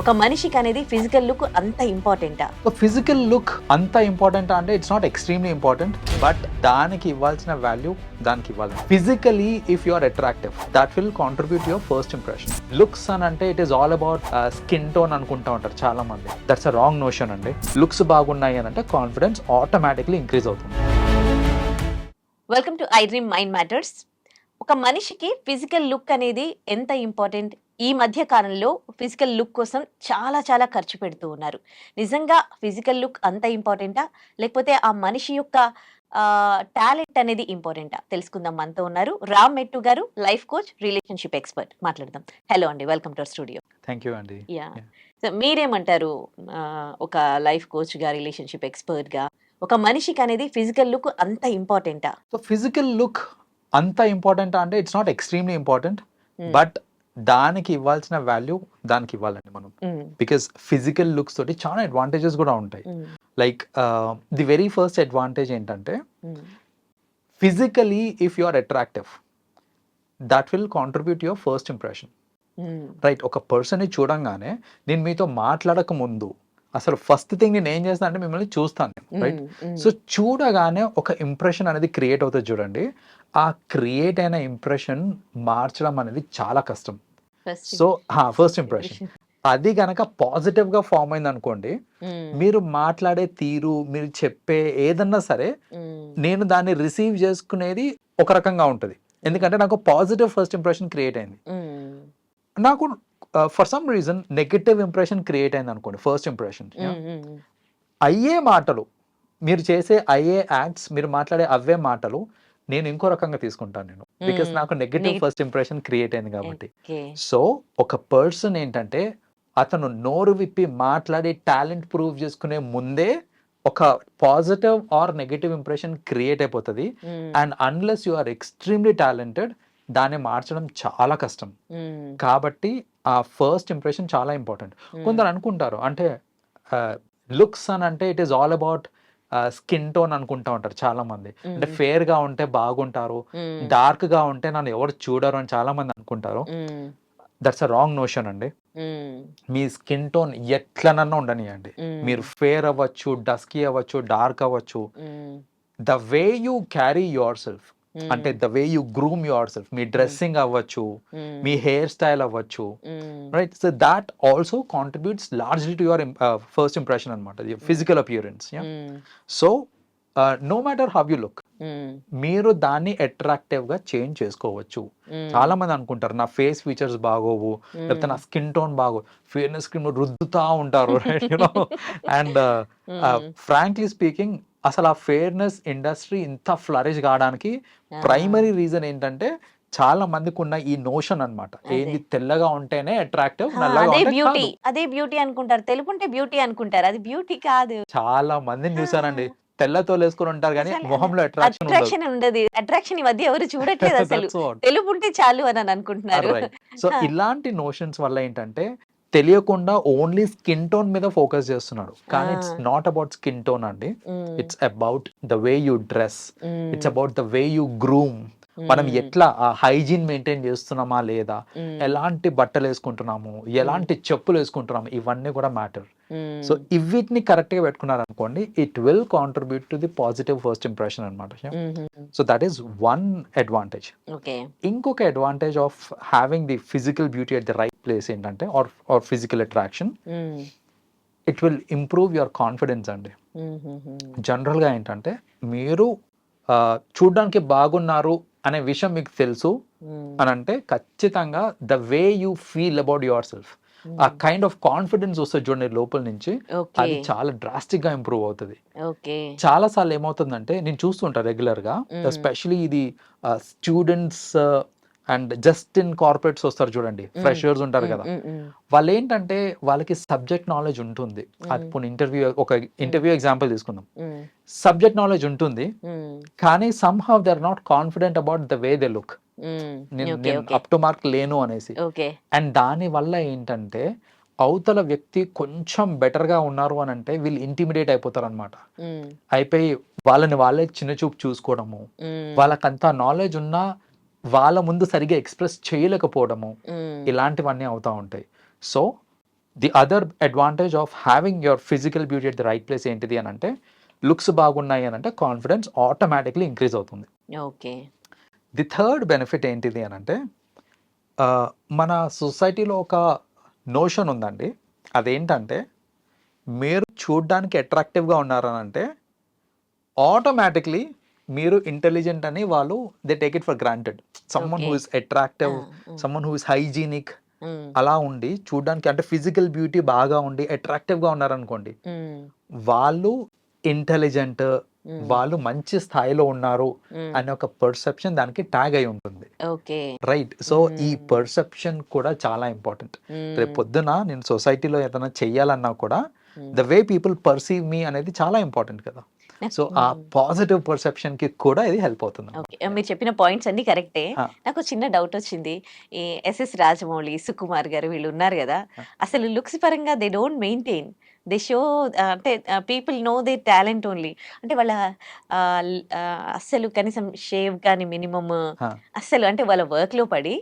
ఒక మనిషికి అనేది ఫిజికల్ లుక్ అంత ఇంపార్టెంటా ఫిజికల్ లుక్ అంత ఇంపార్టెంట్ అంటే it's not extremely important but దానికి ఇవ్వాల్సిన వాల్యూ దానికి ఇవ్వాలి. Physically if you are attractive that will contribute your first impression looks అని అంటే it is all about skin tone అనుకుంటా ఉంటారు చాలా మంది దట్స్ అ రాంగ్ నోషన్ అండి. లుక్స్ బాగున్నాయి అని అంటే కాన్ఫిడెన్స్ ఆటోమేటిక్లీ ఇంక్రీజ్ అవుతుంది. Welcome to I dream mind matters ఒక మనిషికి ఫిజికల్ లుక్ అనేది ఎంత ఇంపార్టెంట్? ఈ మధ్య కాలంలో ఫిజికల్ లుక్ కోసం చాలా చాలా ఖర్చు పెడుతూ ఉన్నారు. నిజంగా ఫిజికల్ లుక్ అంత ఇంపార్టెంటా? లేకపోతే ఆ మనిషి యొక్క టాలెంట్ అనేది ఇంపార్టెంటా? తెలుసుకుందాం. మనతో ఉన్నారు Ram Mettu garu life coach relationship expert. మాట్లాడదాం. హలో అండి. Welcome to studio. Thank you అండి. యా. సో మీరేమంటారు? ఒక లైఫ్ కోచ్గా రిలేషన్షిప్ ఎక్స్పర్ట్గా ఒక మనిషికి అనేది ఫిజికల్ లుక్ అంత ఇంపార్టెంటా? సో ఫిజికల్ లుక్ అంత ఇంపార్టెంట్ అంటే it's not extremely important Hmm. But దానికి ఇవ్వాల్సిన వాల్యూ దానికి ఇవ్వాలండి మనం. బికాస్ ఫిజికల్ లుక్స్ తోటి చాలా అడ్వాంటేజెస్ కూడా ఉంటాయి. Like the very first advantage ఏంటంటే physically if you are attractive that will contribute your first impression right ఒక పర్సన్ని చూడంగానే నేను మీతో మాట్లాడక ముందు అసలు ఫస్ట్ థింగ్ నేను ఏం చేస్తాను అంటే మిమ్మల్ని చూస్తాను రైట్ సో చూడగానే ఒక ఇంప్రెషన్ అనేది క్రియేట్ అవుతుంది చూడండి. ఆ క్రియేట్ అయిన ఇంప్రెషన్ మార్చడం అనేది చాలా కష్టం. సో ఫస్ట్ ఇంప్రెషన్ అది గనక పాజిటివ్గా ఫామ్ అయింది అనుకోండి మీరు మాట్లాడే తీరు మీరు చెప్పే ఏదన్నా సరే నేను దాన్ని రిసీవ్ చేసుకునేది ఒక రకంగా ఉంటుంది. ఎందుకంటే నాకు పాజిటివ్ ఫస్ట్ ఇంప్రెషన్ క్రియేట్ అయింది. నాకు for some reason negative impression create అయింది అనుకోండి ఫస్ట్ ఇంప్రెషన్ అయ్యే మాటలు మీరు చేసే అయ్యే యాక్ట్స్ మీరు మాట్లాడే అవే మాటలు నేను ఇంకో రకంగా తీసుకుంటాను నేను. Because Hmm. నాకు నెగటివ్ ఫస్ట్ ఇంప్రెషన్ క్రియేట్ అయింది కాబట్టి. సో ఒక పర్సన్ ఏంటంటే అతను నోరు విప్పి మాట్లాడి టాలెంట్ ప్రూవ్ చేసుకునే ముందే ఒక positive or negative impression create అయిపోతుంది. And unless you are extremely talented దాన్ని మార్చడం చాలా కష్టం. కాబట్టి ఆ ఫస్ట్ ఇంప్రెషన్ చాలా ఇంపార్టెంట్ కొందరు అనుకుంటారు అంటే లుక్స్ అని అంటే it is all about skin tone అనుకుంటా ఉంటారు చాలా మంది అంటే ఫేర్గా ఉంటే బాగుంటారు డార్క్గా ఉంటే నన్ను ఎవరు చూడరు అని చాలా మంది అనుకుంటారు దట్స్ అ రాంగ్ నోషన్ అండి. మీ స్కిన్ టోన్ ఎట్లనన్నా ఉండనియండి. మీరు ఫేర్ అవ్వచ్చు డస్కీ అవ్వచ్చు డార్క్ అవ్వచ్చు. The way you carry yourself అంటే the way you groom yourself me dressing అవ్వచ్చు మీ హెయిర్ స్టైల్ అవ్వచ్చు right so that also contributes largely to your first impression అనమాట physical appearance so no matter how you look మీరు దాన్ని అట్రాక్టివ్గా change చేసుకోవచ్చు. చాలా మంది అనుకుంటారు నా ఫేస్ ఫీచర్స్ బాగోవు లేకపోతే నా స్కిన్ టోన్ బాగో ఫేర్నెస్ క్రీమ్ రుద్దుతా ఉంటారు అండ్ ఫ్రాంక్లీ స్పీకింగ్ అసలు ఆ ఫేర్నెస్ ఇండస్ట్రీ ఇంత ఫ్లరిష్ కావడానికి ప్రైమరీ రీజన్ ఏంటంటే చాలా మందికి ఉన్న ఈ నోషన్ అన్నమాట. అదే. ఏంది తెల్లగా ఉంటేనే అట్రాక్టివ్ అదే ఉంటే బ్యూటీ. అదే బ్యూటీ అనుకుంటారు. తెలుపుంటే బ్యూటీ అనుకుంటారు. అది బ్యూటీ కాదు. చాలా మందిని చూసానండి తెల్లతో వేసుకుని ఉంటారు కానీ మొహంలో అట్రాక్షన్ ఉండదు. అట్రాక్షన్ ఉండదు. అట్రాక్షన్ ఈ మధ్య ఎవరు చూడట్లేదు అసలు. తెలుపు ఉంటే చాలు అని అనుకుంటున్నారు. సో. ఇలాంటి నోషన్స్ వల్ల ఏంటంటే తెలియకుండా ఓన్లీ స్కిన్ టోన్ మీద ఫోకస్ చేస్తున్నాడు. కానీ it's. Not about skin tone అండి. It's about the way you dress it's about the way you groom మనం ఎట్లా ఆ హైజీన్ మెయింటైన్ చేస్తున్నామా లేదా? ఎలాంటి బట్టలు వేసుకుంటున్నాము? ఎలాంటి చెప్పులు వేసుకుంటున్నాము? ఇవన్నీ కూడా మ్యాటర్. సో ఇవిటిని కరెక్ట్గా పెట్టుకున్నారు అనుకోండి it will contribute to the positive first impression అనమాట so that is one advantage ఇంకొక advantage of having the physical beauty at the right place ఏంటంటే or or physical attraction it will improve your confidence అండి. జనరల్గా ఏంటంటే మీరు చూడ్డానికి బాగున్నారు అనే విషయం మీకు తెలుసు mm, అని అంటే ఖచ్చితంగా the way you feel about yourself ఆ mm, కైండ్ ఆఫ్ కాన్ఫిడెన్స్ వస్తుంది చూడండి లోపల నుంచి అది చాలా డ్రాస్టిక్గా ఇంప్రూవ్ అవుతుంది. చాలా సార్లు ఏమవుతుందంటే నేను చూస్తుంటా రెగ్యులర్గా Mm. ఎస్పెషలీ ఇది students and just in corporates వస్తారు చూడండి. ఫ్రెషర్స్ ఉంటారు కదా. వాళ్ళు ఏంటంటే వాళ్ళకి సబ్జెక్ట్ నాలెడ్జ్ ఉంటుంది. ఇప్పుడు ఇంటర్వ్యూ ఒక ఇంటర్వ్యూ ఎగ్జాంపుల్ తీసుకుందాం. సబ్జెక్ట్ నాలెడ్జ్ ఉంటుంది కానీ somehow they are not confident about the way they look నేను అప్ టు మార్క్ లేను అనేసి. అండ్ దాని వల్ల ఏంటంటే అవతల వ్యక్తి కొంచెం better గా ఉన్నారు అని అంటే వీళ్ళు ఇంటిమిడేట్ అయిపోతారు అనమాట అయిపోయి వాళ్ళని వాళ్ళే చిన్న చూపు చూసుకోవడము వాళ్ళకంత నాలెడ్జ్ ఉన్నా వాళ్ళ ముందు సరిగా ఎక్స్ప్రెస్ చేయలేకపోవడము. ఇలాంటివన్నీ అవుతూ ఉంటాయి. So the other advantage of having your physical beauty at the right place ఏంటిది అని అంటే లుక్స్ బాగున్నాయి అని అంటే కాన్ఫిడెన్స్ ఆటోమేటిక్లీ ఇంక్రీజ్ అవుతుంది. ఓకే. ది థర్డ్ బెనిఫిట్ ఏంటిది అని అంటే మన సొసైటీలో ఒక నోషన్ ఉందండి. అదేంటంటే మీరు చూడ్డానికి అట్రాక్టివ్గా ఉన్నారని అంటే ఆటోమేటిక్లీ మీరు ఇంటెలిజెంట్ అని వాళ్ళు they take it for granted someone who. Is attractive. Someone who is hygienic. అలా ఉండి చూడ్డానికి అంటే ఫిజికల్ బ్యూటీ బాగా ఉండి అట్రాక్టివ్గా ఉన్నారనుకోండి మ్మ్. వాళ్ళు ఇంటెలిజెంట్ మ్మ్. వాళ్ళు మంచి స్థాయిలో ఉన్నారు మ్మ్. అనే ఒక పర్సెప్షన్ దానికి ట్యాగ్ అయి ఉంటుంది రైట్ సో ఈ. పర్సెప్షన్ కూడా చాలా ఇంపార్టెంట్. రేపు పొద్దున నేను సొసైటీలో ఏదైనా చెయ్యాలన్నా కూడా. ద వే పీపుల్ పర్సీవ్ మీ అనేది చాలా ఇంపార్టెంట్ కదా సో ఆ. పాజిటివ్ పర్సెప్షన్కి కూడా ఇది హెల్ప్ అవుతుంది ఓకే మీరు చెప్పిన పాయింట్స్ అన్ని కరెక్టే. నాకు చిన్న డౌట్ వచ్చింది ఈ ఎస్ఎస్ రాజమౌళి సుకుమార్ గారు వీళ్ళు ఉన్నారు కదా. అసలు లుక్స్ పరంగా they don't maintain they show అంటే people know they talent only అంటే వాళ్ళ అస్సలు కనీసం షేవ్ కానీ మినిమమ్. అస్సలు అంటే వాళ్ళ వర్క్లో పడి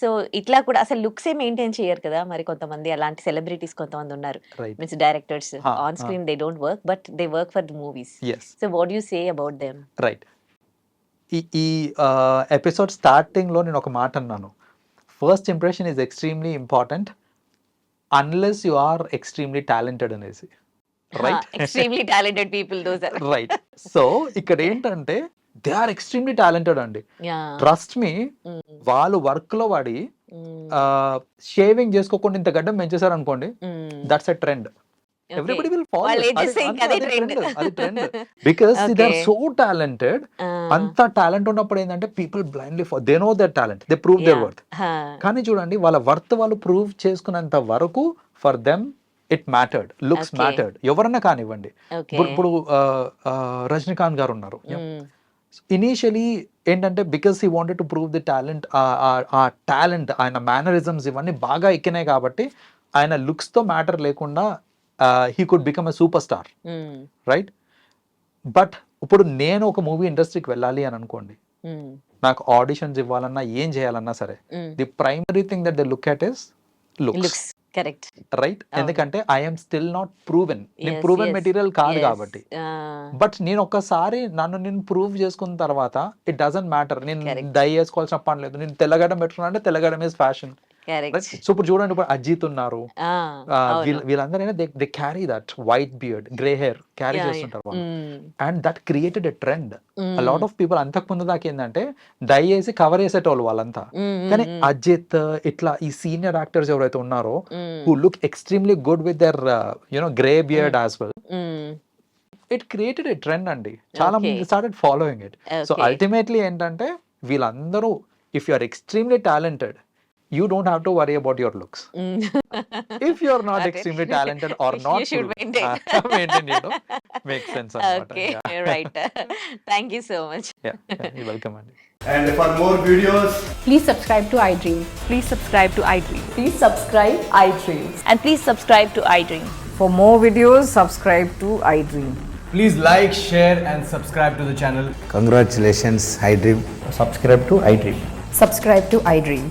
సో ఇట్లా కూడా అసలు లుక్సే మెయింటైన్ చేయరు కదా మరి కొంతమంది అలాంటి సెలబ్రిటీస్ కొంతమంది ఉన్నారు. Means directors on. Screen they don't work but they work for the movies so what you say about them right ఈ ఈ ఎపిసోడ్ స్టార్టింగ్లో నేను ఒక మాట అన్నాను. First impression is extremely important unless you are extremely talented అనేసి. Right extremely talented people those right so ఇక్కడ ఏంటంటే దే ఆర్ ఎక్స్ట్రీమ్లీ టాలెంటెడ్ అండి. ట్రస్ట్ మీ వాళ్ళు వర్క్లో వాడి షేవింగ్ చేసుకోకుండా ఇంత గడ్డం పెంచేశారు అనుకోండి that's a trend everybody will అదే trend because they are. So talented అంత టాలెంట్ ఉన్నప్పుడు ఏంటంటే people blindly for they know their talent they prove their worth కానీ చూడండి వాళ్ళ వర్త్ వాళ్ళు ప్రూవ్ చేసుకున్నంత వరకు for them it mattered looks. Mattered ఎవరన్నా కానివ్వండి. ఇప్పుడు రజనీకాంత్ గారు ఉన్నారు. ఇనీషియలీ ఏంటంటే because he wanted to prove the talent ఆ టాలెంట్ ఆయన మేనరిజమ్స్ ఇవన్నీ బాగా ఎక్కినాయి కాబట్టి ఆయన లుక్స్తో మ్యాటర్ లేకుండా he could become a superstar right but ఇప్పుడు నేను ఒక మూవీ ఇండస్ట్రీకి వెళ్ళాలి అని అనుకోండి. నాకు ఆడిషన్స్ ఇవ్వాలన్నా ఏం చేయాలన్నా సరే the primary thing that they look at is looks looks correct. Right. ఎందుకంటే ఐఎమ్ స్టిల్ నాట్ ప్రూవెన్ నేను ప్రూవెన్ మెటీరియల్ కాదు కాబట్టి. బట్ నేను ఒక్కసారి నన్ను నేను ప్రూవ్ చేసుకున్న తర్వాత ఇట్ డజంట్ మ్యాటర్ నేను. డై వేసుకోవాల్సిన పని లేదు. నేను తెల్లగడం పెట్టుకున్నా అంటే తెల్లగడం ఇస్ ఫ్యాషన్ సో ఇప్పుడు చూడండి ఇప్పుడు అజిత్ ఉన్నారు. ఆ, వీళ్ళ- వీళ్ళందరూ they they carry that white beard grey hair carry చేస్తుంటారు వాళ్ళు. And that created a trend lot of people అంతకు ముందు దాకా ఏంటంటే డై వేసి కవర్ చేసేటోళ్ళు వాళ్ళంతా. కానీ అజిత్ ఇట్లా ఈ సీనియర్ యాక్టర్స్ ఎవరైతే ఉన్నారో who look extremely good with their you know grey beard as well it created a trend అండి. చాలా. మంది started following it so ultimately ఏంటంటే వీళ్ళందరూ if you are extremely talented you don't have to worry about your looks. Mm. if you're not extremely talented or not, you should to, maintain. uh, maintain, you know, makes sense. Okay, yeah. right. Thank you so much. Yeah, yeah you're welcome. Andy. And for more videos, please subscribe to iDream. Please subscribe to iDream. Please subscribe iDreams. And please subscribe to iDream. For more videos, subscribe to iDream. Please like, share, and subscribe to the channel. Congratulations, iDream. Subscribe to iDream. Subscribe to iDream.